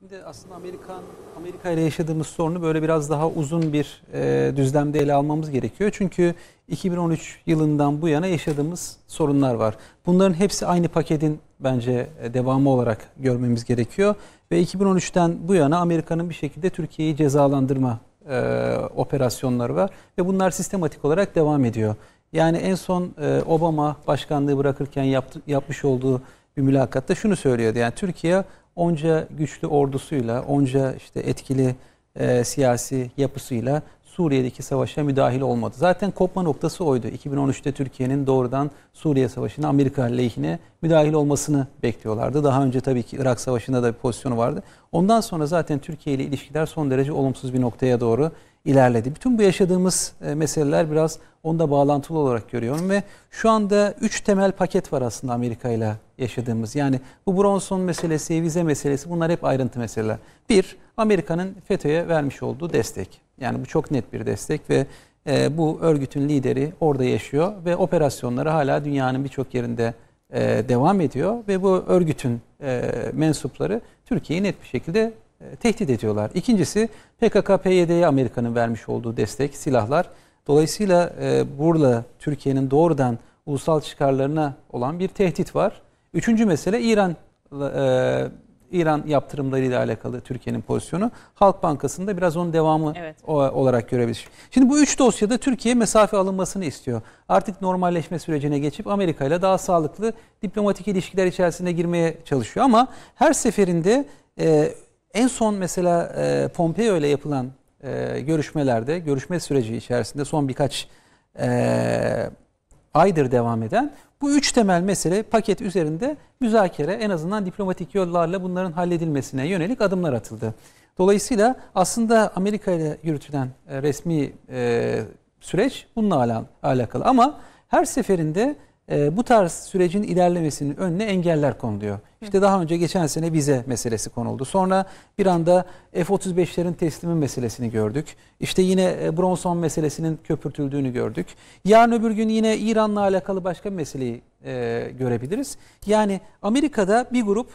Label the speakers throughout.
Speaker 1: Şimdi aslında Amerikan Amerika ile yaşadığımız sorunu böyle biraz daha uzun bir e, düzlemde ele almamız gerekiyor. Çünkü 2013 yılından bu yana yaşadığımız sorunlar var. Bunların hepsi aynı paketin bence e, devamı olarak görmemiz gerekiyor. Ve 2013'ten bu yana Amerika'nın bir şekilde Türkiye'yi cezalandırma e, operasyonları var. Ve bunlar sistematik olarak devam ediyor. Yani en son e, Obama başkanlığı bırakırken yaptı, yapmış olduğu bir mülakatta şunu söylüyordu. Yani Türkiye onca güçlü ordusuyla, onca işte etkili e, siyasi yapısıyla Suriye'deki savaşa müdahil olmadı. Zaten kopma noktası oydu. 2013'te Türkiye'nin doğrudan Suriye Savaşı'na Amerika lehine müdahil olmasını bekliyorlardı. Daha önce tabii ki Irak Savaşı'nda da bir pozisyonu vardı. Ondan sonra zaten Türkiye ile ilişkiler son derece olumsuz bir noktaya doğru ilerledi. Bütün bu yaşadığımız e, meseleler biraz onda bağlantılı olarak görüyorum ve şu anda üç temel paket var aslında Amerika ile yaşadığımız. Yani bu Bronson meselesi, vize meselesi bunlar hep ayrıntı meseleler. Bir, Amerika'nın FETÖ'ye vermiş olduğu destek. Yani bu çok net bir destek ve e, bu örgütün lideri orada yaşıyor ve operasyonları hala dünyanın birçok yerinde e, devam ediyor ve bu örgütün e, mensupları Türkiye'yi net bir şekilde tehdit ediyorlar. İkincisi PKK-PYD'ye Amerika'nın vermiş olduğu destek, silahlar. Dolayısıyla e, burada Türkiye'nin doğrudan ulusal çıkarlarına olan bir tehdit var. Üçüncü mesele İran e, İran yaptırımlarıyla alakalı Türkiye'nin pozisyonu. Halk Bankası'nda biraz onun devamı
Speaker 2: Evet.
Speaker 1: olarak görebiliriz. Şimdi bu üç dosyada Türkiye mesafe alınmasını istiyor. Artık normalleşme sürecine geçip Amerika ile daha sağlıklı diplomatik ilişkiler içerisine girmeye çalışıyor. Ama her seferinde e, en son mesela e, Pompeo ile yapılan e, görüşmelerde, görüşme süreci içerisinde son birkaç e, aydır devam eden bu üç temel mesele paket üzerinde müzakere en azından diplomatik yollarla bunların halledilmesine yönelik adımlar atıldı. Dolayısıyla aslında Amerika ile yürütülen e, resmi e, süreç bununla ala- alakalı ama her seferinde e, bu tarz sürecin ilerlemesinin önüne engeller konuluyor. İşte daha önce geçen sene vize meselesi konuldu. Sonra bir anda F-35'lerin teslimi meselesini gördük. İşte yine e, Bronson meselesinin köpürtüldüğünü gördük. Yarın öbür gün yine İran'la alakalı başka meseleyi e, görebiliriz. Yani Amerika'da bir grup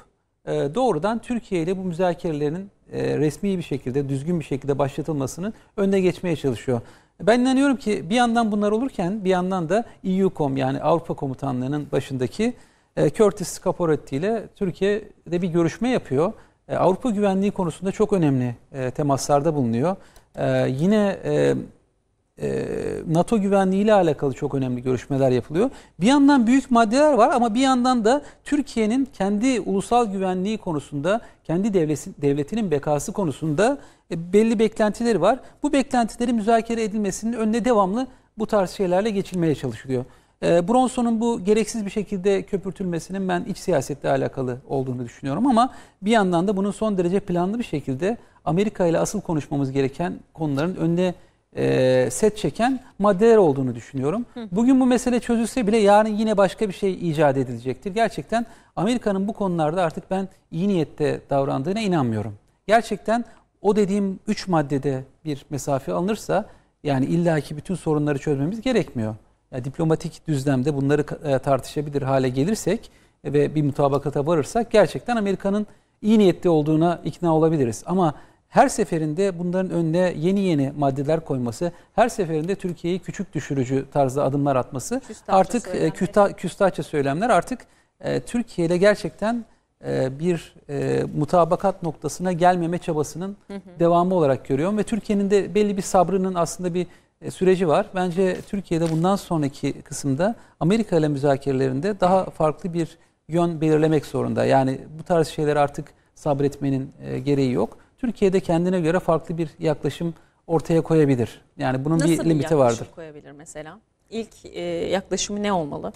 Speaker 1: e, doğrudan Türkiye ile bu müzakerelerin e, resmi bir şekilde, düzgün bir şekilde başlatılmasının önüne geçmeye çalışıyor. Ben inanıyorum ki bir yandan bunlar olurken bir yandan da EUCOM yani Avrupa Komutanlığı'nın başındaki e, Curtis Scaporetti ile Türkiye'de bir görüşme yapıyor. E, Avrupa güvenliği konusunda çok önemli e, temaslarda bulunuyor. E, Yine e, NATO güvenliği ile alakalı çok önemli görüşmeler yapılıyor. Bir yandan büyük maddeler var ama bir yandan da Türkiye'nin kendi ulusal güvenliği konusunda, kendi devleti, devletinin bekası konusunda e, belli beklentileri var. Bu beklentilerin müzakere edilmesinin önüne devamlı bu tarz şeylerle geçilmeye çalışılıyor. E, Bronson'un bu gereksiz bir şekilde köpürtülmesinin ben iç siyasetle alakalı olduğunu düşünüyorum ama bir yandan da bunun son derece planlı bir şekilde Amerika ile asıl konuşmamız gereken konuların önüne e, set çeken maddeler olduğunu düşünüyorum. Bugün bu mesele çözülse bile yarın yine başka bir şey icat edilecektir. Gerçekten Amerika'nın bu konularda artık ben iyi niyette davrandığına inanmıyorum. Gerçekten o dediğim üç maddede bir mesafe alınırsa yani illaki bütün sorunları çözmemiz gerekmiyor. Ya diplomatik düzlemde bunları e, tartışabilir hale gelirsek ve bir mutabakata varırsak gerçekten Amerika'nın iyi niyetli olduğuna ikna olabiliriz. Ama her seferinde bunların önüne yeni yeni maddeler koyması, her seferinde Türkiye'yi küçük düşürücü tarzda adımlar atması
Speaker 2: Küstahça
Speaker 1: artık e,
Speaker 2: söylemler.
Speaker 1: küsta, küstahça söylemler artık e, Türkiye ile gerçekten e, bir e, mutabakat noktasına gelmeme çabasının devamı olarak görüyorum ve Türkiye'nin de belli bir sabrının aslında bir süreci var. Bence Türkiye'de bundan sonraki kısımda Amerika ile müzakerelerinde daha farklı bir yön belirlemek zorunda. Yani bu tarz şeyler artık sabretmenin gereği yok. Türkiye'de kendine göre farklı bir yaklaşım ortaya koyabilir. Yani bunun
Speaker 2: Nasıl
Speaker 1: bir limiti vardır.
Speaker 2: koyabilir mesela? İlk e, yaklaşımı ne olmalı?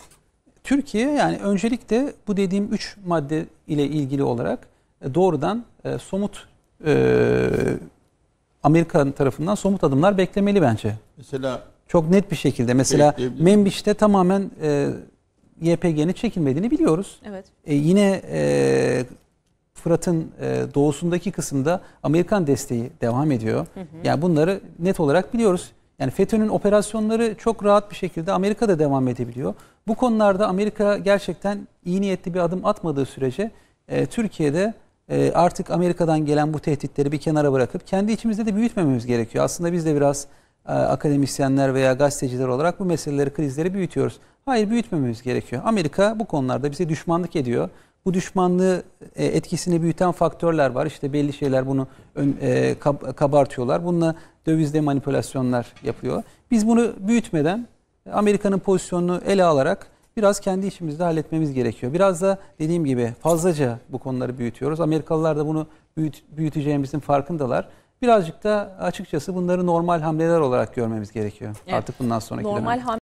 Speaker 1: Türkiye yani öncelikle bu dediğim üç madde ile ilgili olarak e, doğrudan e, somut e, Amerika tarafından somut adımlar beklemeli bence.
Speaker 3: Mesela
Speaker 1: Çok net bir şekilde. Mesela. Membiç'te tamamen e, YPG'nin çekilmediğini biliyoruz.
Speaker 2: Evet.
Speaker 1: E, yine e, Fırat'ın e, doğusundaki kısımda Amerikan desteği devam ediyor. Yani bunları net olarak biliyoruz. Yani FETÖ'nün operasyonları çok rahat bir şekilde Amerika'da devam edebiliyor. Bu konularda Amerika gerçekten iyi niyetli bir adım atmadığı sürece e, Türkiye'de e, artık Amerika'dan gelen bu tehditleri bir kenara bırakıp kendi içimizde de büyütmememiz gerekiyor. Aslında biz de biraz e, akademisyenler veya gazeteciler olarak bu meseleleri, krizleri büyütüyoruz. Hayır büyütmememiz gerekiyor. Amerika bu konularda bize düşmanlık ediyor. Bu düşmanlığı e, etkisini büyüten faktörler var. İşte belli şeyler bunu e, kab- kabartıyorlar. Bununla dövizde manipülasyonlar yapıyor. Biz bunu büyütmeden Amerika'nın pozisyonunu ele alarak biraz kendi içimizde halletmemiz gerekiyor. Biraz da dediğim gibi fazlaca bu konuları büyütüyoruz. Amerikalılar da bunu büyüt, büyüteceğimizin farkındalar. Birazcık da açıkçası bunları normal hamleler olarak görmemiz gerekiyor.
Speaker 2: Evet.
Speaker 1: Artık bundan sonraki
Speaker 2: Normal
Speaker 1: dönemde.